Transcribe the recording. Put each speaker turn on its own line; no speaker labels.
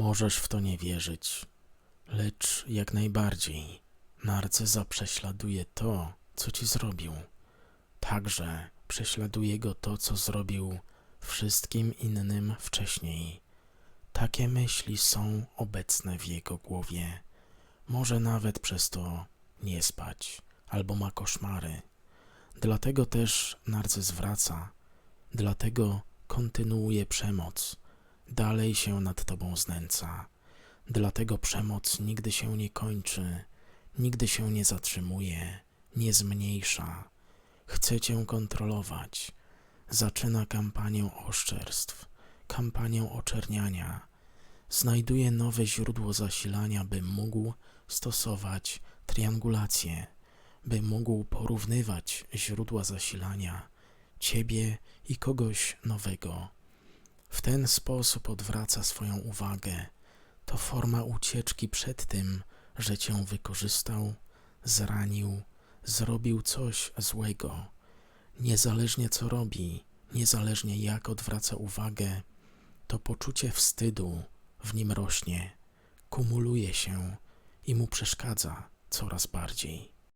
Możesz w to nie wierzyć, lecz jak najbardziej narcyza prześladuje to, co ci zrobił. Także prześladuje go to, co zrobił wszystkim innym wcześniej. Takie myśli są obecne w jego głowie. Może nawet przez to nie spać albo ma koszmary. Dlatego też narcyz wraca, dlatego kontynuuje przemoc, dalej się nad tobą znęca. Dlatego przemoc nigdy się nie kończy, nigdy się nie zatrzymuje, nie zmniejsza. Chce cię kontrolować. Zaczyna kampanię oszczerstw, kampanię oczerniania. Znajduje nowe źródło zasilania, by mógł stosować triangulację, by mógł porównywać źródła zasilania ciebie i kogoś nowego. W ten sposób odwraca swoją uwagę. To forma ucieczki przed tym, że cię wykorzystał, zranił, zrobił coś złego. Niezależnie co robi, niezależnie jak odwraca uwagę, to poczucie wstydu w nim rośnie, kumuluje się i mu przeszkadza coraz bardziej.